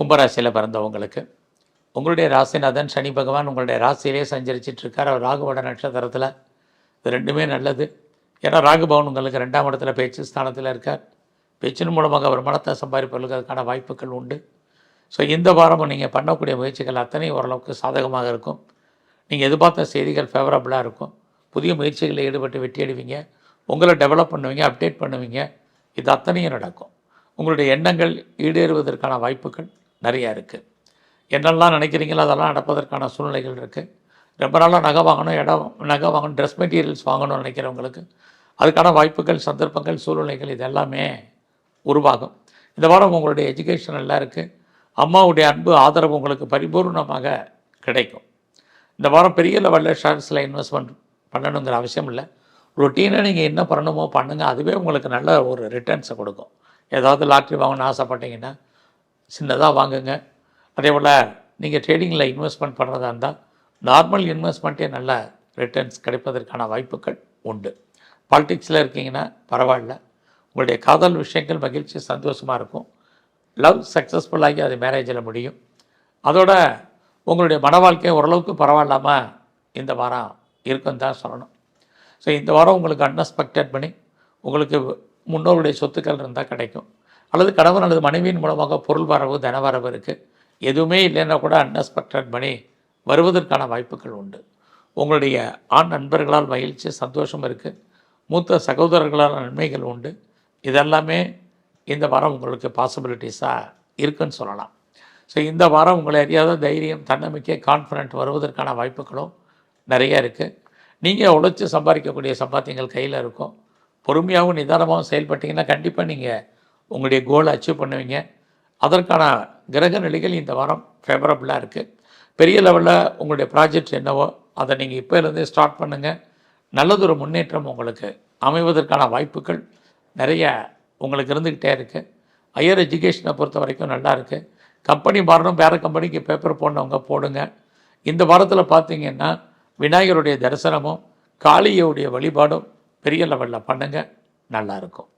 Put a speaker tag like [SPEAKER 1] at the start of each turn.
[SPEAKER 1] கும்பராசியில் பிறந்தவங்களுக்கு உங்களுடைய ராசிநாதன் சனி பகவான் உங்களுடைய ராசியிலே சஞ்சரிச்சிட்டு இருக்கார் அவர் ராகுவோட நட்சத்திரத்தில் இது ரெண்டுமே நல்லது. ஏன்னா ராகுபவன் உங்களுக்கு ரெண்டாம் இடத்துல பேச்சு ஸ்தானத்தில் இருக்கார். பேச்சின் மூலமாக வருமானத்தை மனத்தை அதுக்கான வாய்ப்புகள் உண்டு. ஸோ இந்த வாரமும் நீங்கள் பண்ணக்கூடிய முயற்சிகள் அத்தனை ஓரளவுக்கு சாதகமாக இருக்கும். நீங்கள் எதிர்பார்த்த செய்திகள் ஃபேவரபுளாக இருக்கும். புதிய முயற்சிகளில் ஈடுபட்டு வெற்றி உங்களை டெவலப் பண்ணுவீங்க அப்டேட் பண்ணுவீங்க. இது அத்தனையும் நடக்கும். உங்களுடைய எண்ணங்கள் ஈடேறுவதற்கான வாய்ப்புகள். நிறையா இருக்குது என்னெல்லாம் நினைக்கிறீங்களோ அதெல்லாம் நடப்பதற்கான சூழ்நிலைகள் இருக்குது ரொம்ப நாளாக நகை வாங்கணும் இடம் நகை வாங்கணும் ட்ரெஸ் மெட்டீரியல்ஸ் வாங்கணும்னு நினைக்கிறவங்களுக்கு அதுக்கான வாய்ப்புகள் சந்தர்ப்பங்கள் சூழ்நிலைகள் இது எல்லாமே உருவாகும். இந்த வாரம் உங்களுடைய எஜுகேஷன் எல்லாம் இருக்குது அம்மாவுடைய அன்பு ஆதரவு உங்களுக்கு பரிபூர்ணமாக கிடைக்கும். இந்த வாரம் பெரிய லெவலில் ஷேர்ஸில் இன்வெஸ்ட்மெண்ட் பண்ணணுங்கிற அவசியம் இல்லை. ரொட்டீனாக நீங்கள் என்ன பண்ணணுமோ பண்ணுங்கள் அதுவே உங்களுக்கு நல்ல ஒரு ரிட்டர்ன்ஸை கொடுக்கும். ஏதாவது லாட்ரி வாங்கணும்னு ஆசைப்பட்டீங்கன்னா சின்னதாக வாங்குங்க. அதே போல் நீங்கள் ட்ரேடிங்கில் இன்வெஸ்ட்மெண்ட் பண்ணுறதா இருந்தால் நார்மல் இன்வெஸ்ட்மெண்ட்டே நல்ல ரிட்டர்ன்ஸ் கிடைப்பதற்கான வாய்ப்புகள் உண்டு. பாலிடிக்ஸில் இருக்கீங்கன்னா பரவாயில்ல. உங்களுடைய காதல் விஷயங்கள் மகிழ்ச்சி சந்தோஷமாக இருக்கும். லவ் சக்ஸஸ்ஃபுல்லாகி அது மேரேஜில் முடியும். அதோட உங்களுடைய மன வாழ்க்கை ஓரளவுக்கு பரவாயில்லாமல் இந்த வாரம் இருக்குன்னு தான் சொல்லணும். ஸோ இந்த வாரம் உங்களுக்கு அன்எக்ஸ்பெக்டட் பண்ணி உங்களுக்கு முன்னோருடைய சொத்துக்கள் இருந்தால் கிடைக்கும். அல்லது கணவன் அல்லது மனைவியின் மூலமாக பொருள் வரவு தனவரவு இருக்குது எதுவுமே இல்லைன்னா கூட அன்எக்ஸ்பெக்டட் பண்ணி வருவதற்கான வாய்ப்புகள் உண்டு. உங்களுடைய ஆண் நண்பர்களால் மகிழ்ச்சி சந்தோஷம் இருக்குது மூத்த சகோதரர்களால் நன்மைகள் உண்டு. இதெல்லாமே இந்த வாரம் உங்களுக்கு பாசிபிலிட்டிஸாக இருக்குன்னு சொல்லலாம். ஸோ இந்த வாரம் உங்களை அறியாத தைரியம் தன்னம்பிக்கை கான்ஃபிடென்ட் வருவதற்கான வாய்ப்புகளும் நிறைய இருக்குது நீங்கள் உழைச்சி சம்பாதிக்கக்கூடிய சம்பாத்தியங்கள் கையில் இருக்கும். பொறுமையாகவும் நிதானமாகவும் செயல்பட்டீங்கன்னா கண்டிப்பாக நீங்கள் உங்களுடைய கோலை அச்சீவ் பண்ணுவீங்க. அதற்கான கிரக நிலைகள் இந்த வாரம் ஃபேவரபுளாக இருக்குது பெரிய லெவலில் உங்களுடைய ப்ராஜெக்ட் என்னவோ அதை நீங்கள் இப்போலேருந்தே ஸ்டார்ட் பண்ணுங்கள் நல்லதொரு முன்னேற்றம் உங்களுக்கு அமைவதற்கான வாய்ப்புகள் நிறைய உங்களுக்கு இருந்துக்கிட்டே இருக்குது ஹையர் எஜுகேஷனை பொறுத்த வரைக்கும் நல்லா இருக்குது கம்பெனி மாறணும் வேறு கம்பெனிக்கு பேப்பர் போடணவங்க போடுங்க. இந்த வாரத்தில் பார்த்தீங்கன்னா விநாயகருடைய தரிசனமும் காளியுடைய வழிபாடும் பெரிய லெவலில் பண்ணுங்கள் நல்லாயிருக்கும்